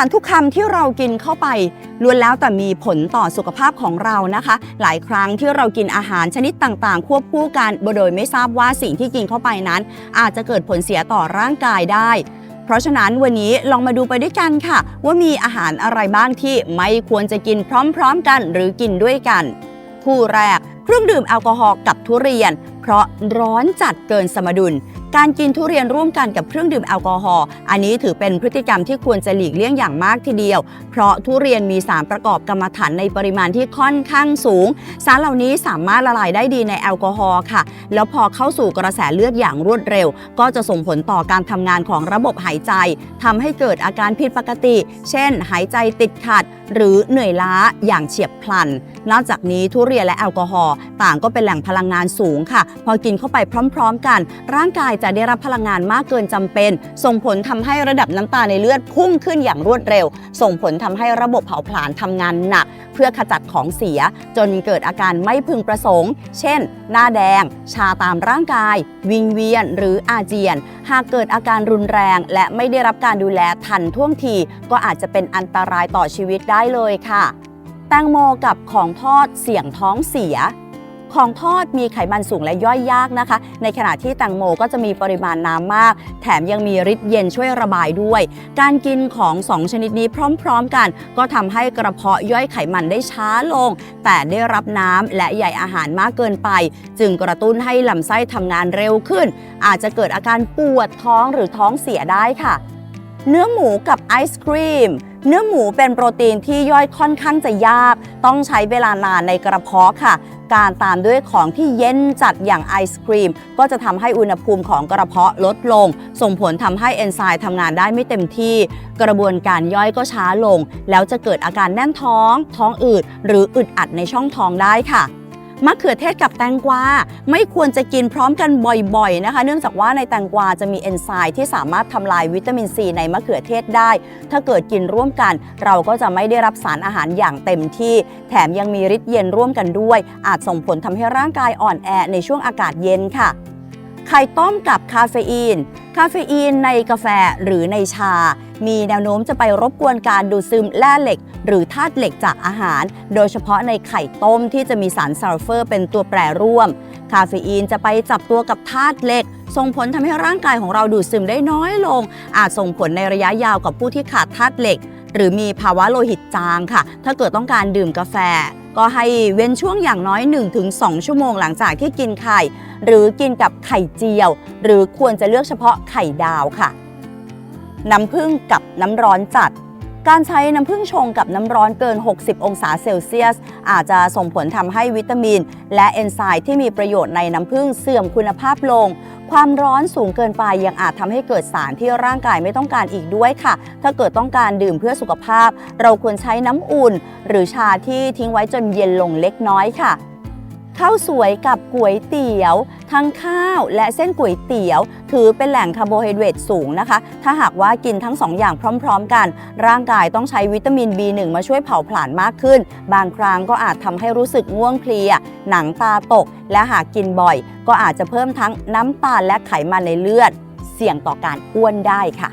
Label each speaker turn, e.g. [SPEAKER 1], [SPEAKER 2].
[SPEAKER 1] ารทุกคำที่เรากินเข้าไปล้วนแล้วแต่มีผลต่อสุขภาพของเรานะคะ หลายครั้งที่เรากินอาหารชนิดต่างๆ ควบคู่กันโดยไม่ทราบว่าสิ่งที่กินเข้าไปนั้น อาจจะเกิดผลเสียต่อร่างกายได้ เพราะฉะนั้นวันนี้ลองมาดูไปด้วยกันค่ะ ว่ามีอาหารอะไรบ้างที่ไม่ควรจะกินพร้อมๆกันหรือกินด้วยกัน คู่แรก เครื่องดื่มแอลกอฮอล์กับทุเรียน เพราะร้อนจัดเกินสมดุล การกินทุเรียนร่วมกันกับเครื่องดื่มแอลกอฮอล์อันนี้ถือเป็นพฤติกรรมที่ควรจะหลีกเลี่ยงอย่างมากทีเดียว เพราะทุเรียนมีสารประกอบกรรมฐานในปริมาณที่ค่อนข้างสูง สารเหล่านี้สามารถละลายได้ดีในแอลกอฮอล์ค่ะ แล้วพอเข้าสู่กระแสเลือดอย่างรวดเร็ว ก็จะส่งผลต่อการทำงานของระบบหายใจทำให้เกิดอาการผิดปกติ เช่น หายใจติดขัด หรือเหนื่อยล้าอย่างเฉียบพลัน นอกจากนี้ทุเรียนและแอลกอฮอล์ต่างก็เป็นแหล่งพลังงานสูงค่ะ พอกินเข้าไปพร้อม ๆ กัน ร่างกายจะได้รับพลังงานมากเกินจำเป็น ส่งผลทำให้ระดับน้ำตาลในเลือดพุ่งขึ้นอย่างรวดเร็ว ส่งผลทำให้ระบบเผาผลาญทำงานหนัก เพื่อขจัดของเสีย จนเกิดอาการไม่พึงประสงค์ เช่น หน้าแดง ชาตามร่างกาย วิงเวียน หรืออาเจียน หากเกิดอาการรุนแรง และไม่ได้รับการดูแลทันท่วงที ก็อาจจะเป็นอันตรายต่อชีวิตได้ได้เลยค่ะ แตงโมกับของทอดเสี่ยงท้องเสีย ของทอดมีไขมันสูงและย่อยยากนะคะ ในขณะที่แตงโมก็จะมีปริมาณน้ำมาก แถมยังมีฤทธิ์เย็นช่วยระบายด้วย การกินของสองชนิดนี้พร้อมๆกัน ก็ทำให้กระเพาะย่อยไขมันได้ช้าลง แต่ได้รับน้ำและใยอาหารมากเกินไป จึงกระตุ้นให้ลำไส้ทำงานเร็วขึ้น อาจจะเกิดอาการปวดท้องหรือท้องเสียได้ค่ะ เนื้อหมูกับไอศครีม เนื้อหมูเป็นโปรตีนที่ย่อยค่อนข้างจะยาก ต้องใช้เวลานานในกระเพาะค่ะ การตามด้วยของที่เย็นจัดอย่างไอศครีม ก็จะทำให้อุณหภูมิของกระเพาะลดลง ส่งผลทำให้เอนไซม์ทำงานได้ไม่เต็มที่ กระบวนการย่อยก็ช้าลง แล้วจะเกิดอาการแน่นท้อง ท้องอืด หรืออึดอัดในช่องท้องได้ค่ะ มะเขือเทศกับแตงกวาไม่ควรจะกินพร้อมกันบ่อยๆนะคะ เนื่องจากว่าในแตงกวาจะมีเอนไซม์ที่สามารถทำลายวิตามินซีในมะเขือเทศได้ ถ้าเกิดกินร่วมกัน เราก็จะไม่ได้รับสารอาหารอย่างเต็มที่ แถมยังมีฤทธิ์เย็นร่วมกันด้วย อาจส่งผลทำให้ร่างกายอ่อนแอในช่วงอากาศเย็นค่ะ ไข่ต้มกับคาเฟอีน คาเฟอีนในกาแฟหรือในชา มีแนวโน้มจะไปรบกวนการดูดซึมแร่เหล็ก หรือธาตุเหล็กจากอาหาร โดยเฉพาะในไข่ต้มที่จะมีสารซัลเฟอร์เป็นตัวแปรร่วม คาเฟอีนจะไปจับตัวกับธาตุเหล็ก ส่งผลทำให้ร่างกายของเราดูดซึมได้น้อยลง อาจส่งผลในระยะยาวกับผู้ที่ขาดธาตุเหล็ก หรือมีภาวะโลหิตจางค่ะ ถ้าเกิดต้องการดื่มกาแฟ ก็ให้เว้นช่วงอย่างน้อย 1-2 ชั่วโมงหลังจากที่กินไข่ หรือกินกับไข่เจียว หรือควรจะเลือกเฉพาะไข่ดาวค่ะ น้ำผึ้งกับน้ำร้อนจัดการใช้น้ำผึ้งชงกับน้ำร้อนเกิน 60 องศาเซลเซียส อาจจะส่งผลทำให้วิตามิน และเอนไซม์ที่มีประโยชน์ในน้ำผึ้งเสื่อมคุณภาพลง ความร้อนสูงเกินไปยังอาจทำให้เกิดสารที่ร่างกายไม่ต้องการอีกด้วยค่ะ ถ้าเกิดต้องการดื่มเพื่อสุขภาพ เราควรใช้น้ำอุ่น หรือชาที่ทิ้งไว้จนเย็นลงเล็กน้อยค่ะ ข้าวสวยกับก๋วยเตี๋ยว ทั้งข้าวและเส้นก๋วยเตี๋ยว ถือเป็นแหล่งคาร์โบไฮเดรตสูงนะคะ ถ้าหากว่ากินทั้งสองอย่างพร้อม ๆ กัน ร่างกายต้องใช้วิตามิน B1 มาช่วยเผาผลาญมากขึ้น บางครั้งก็อาจทำให้รู้สึกง่วงเพลีย หนังตาตก และหากกินบ่อย ก็อาจจะเพิ่มทั้งน้ำตาลและไขมันในเลือด เสี่ยงต่อการอ้วนได้ค่ะ